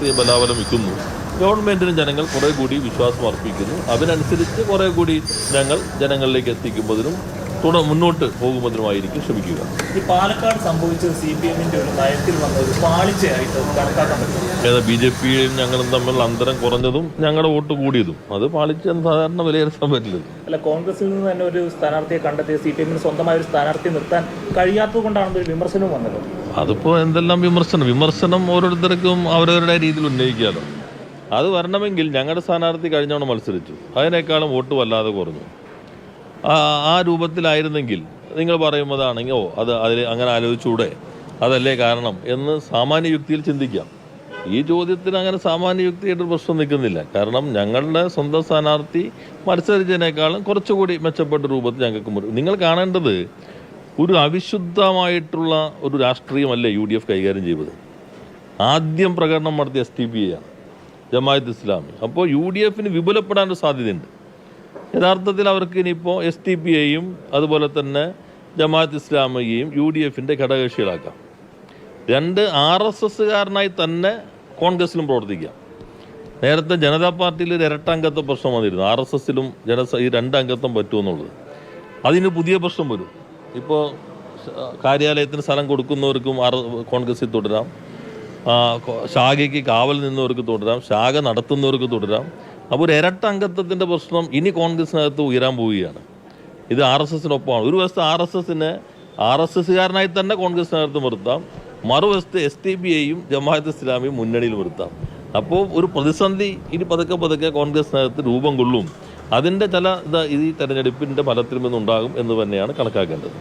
രാഷ്ട്രീയ ബലാബലം വയ്ക്കുന്നു. ഗവൺമെന്റിന് ജനങ്ങൾ കുറേ കൂടി വിശ്വാസം അർപ്പിക്കുന്നു. അതിനനുസരിച്ച് കുറേ കൂടി ഞങ്ങൾ ജനങ്ങളിലേക്ക് എത്തിക്കുമ്പോഴും തുട മുന്നോട്ട് പോകുന്നതിനുമായിരിക്കും ശ്രമിക്കുക. ഈ പാലക്കാട് സംഭവിച്ചത് സി പി എമ്മിന്റെ ഒരു നയത്തിൽ വന്ന ഒരു പാളിച്ചയായിട്ട് കണക്കാക്കാൻ പറ്റും ഏതാ ബി ജെ പിയും ഞങ്ങളും തമ്മിൽ അന്തരം കുറഞ്ഞതും ഞങ്ങളുടെ വോട്ട് കൂടിയതും. അത് പാളിച്ചെന്ന് സാധാരണ വിലയിരുത്താൻ പറ്റില്ല അല്ല കോൺഗ്രസിൽ നിന്ന് തന്നെ ഒരു സ്ഥാനാർത്ഥിയെ കണ്ടെത്തിയ സി പി എമ്മിന് സ്വന്തമായ ഒരു സ്ഥാനാർത്ഥി നിർത്താൻ കഴിയാത്തത് കൊണ്ടാണ് ഒരു വിമർശനവും വന്നത് അതിപ്പോൾ എന്തെല്ലാം വിമർശനം? വിമർശനം ഓരോരുത്തർക്കും അവരവരുടെ രീതിയിൽ ഉന്നയിക്കാമല്ലോ അത് വരണമെങ്കിൽ ഞങ്ങളുടെ സ്ഥാനാർത്ഥി കഴിഞ്ഞവണ മത്സരിച്ചു. അതിനേക്കാളും വോട്ട് വല്ലാതെ കുറഞ്ഞു. ആ രൂപത്തിലായിരുന്നെങ്കിൽ നിങ്ങൾ പറയുന്നതാണെങ്കിൽ ഓ അത് അതിൽ അങ്ങനെ ആലോചിച്ചൂടെ? അതല്ലേ കാരണം എന്ന് സാമാന്യ യുക്തിയിൽ ചിന്തിക്കാം. ഈ ചോദ്യത്തിന് അങ്ങനെ സാമാന്യ യുക്തിയായിട്ട് പ്രശ്നം നിൽക്കുന്നില്ല. കാരണം ഞങ്ങളുടെ സ്വന്തം സ്ഥാനാർത്ഥി മത്സരിച്ചതിനേക്കാളും കുറച്ചുകൂടി മെച്ചപ്പെട്ട രൂപത്തിൽ ഞങ്ങൾക്ക് നിങ്ങൾ കാണേണ്ടത് ഒരു അവിശുദ്ധമായിട്ടുള്ള ഒരു രാഷ്ട്രീയമല്ല യു ഡി എഫ് കൈകാര്യം ചെയ്തത്. ആദ്യം പ്രകടനം നടത്തിയ എസ് ടി പി ആണ് ജമായത്ത് ഇസ്ലാമി. അപ്പോൾ യു ഡി എഫിന് വിപുലപ്പെടാനൊരു സാധ്യതയുണ്ട്. യഥാർത്ഥത്തിൽ അവർക്ക് ഇനിയിപ്പോൾ എസ് ടി പി ഐയും അതുപോലെ തന്നെ ജമാഅത്ത് ഇസ്ലാമിയെയും യു ഡി എഫിന്റെ ഘടകകക്ഷികളാക്കാം. രണ്ട് ആർ എസ് എസ്സുകാരനായി തന്നെ കോൺഗ്രസിലും പ്രവർത്തിക്കാം. നേരത്തെ ജനതാ പാർട്ടിയിൽ ഒരു ഇരട്ടംഗത്വ പ്രശ്നം വന്നിരുന്നു. ആർ എസ് എസിലും ജന ഈ രണ്ടംഗത്വം പറ്റുമെന്നുള്ളത്. അതിന് പുതിയ പ്രശ്നം വരും. ഇപ്പോൾ കാര്യാലയത്തിന് സ്ഥലം കൊടുക്കുന്നവർക്കും ആർ കോൺഗ്രസിൽ തുടരാം. ശാഖയ്ക്ക് കാവൽ നിന്നവർക്ക് തുടരാം. ശാഖ നടത്തുന്നവർക്ക് തുടരാം. അപ്പോൾ ഒരു ഇരട്ട അംഗത്വത്തിന്റെ പ്രശ്നം ഇനി കോൺഗ്രസിനകത്ത് ഉയരാൻ പോവുകയാണ്. ഇത് ആർ എസ് എസിനൊപ്പമാണ്. ഒരു വശത്ത് ആർ എസ് എസിനെ ആർ എസ് എസ്സുകാരനായി തന്നെ കോൺഗ്രസിനകത്ത് നിർത്താം. മറുവശത്ത് എസ് ടി ബി ഐയും ജമാഅത്ത് ഇസ്ലാമിയും മുന്നണിയിൽ നിർത്താം. അപ്പോൾ ഒരു പ്രതിസന്ധി ഇനി പതുക്കെ പതുക്കെ കോൺഗ്രസിനകത്ത് രൂപം കൊള്ളും. അതിന്റെ ചില ഇത് ഈ തെരഞ്ഞെടുപ്പിന്റെ ഫലത്തിൽ നിന്നുണ്ടാകും എന്ന് തന്നെയാണ് കണക്കാക്കേണ്ടത്.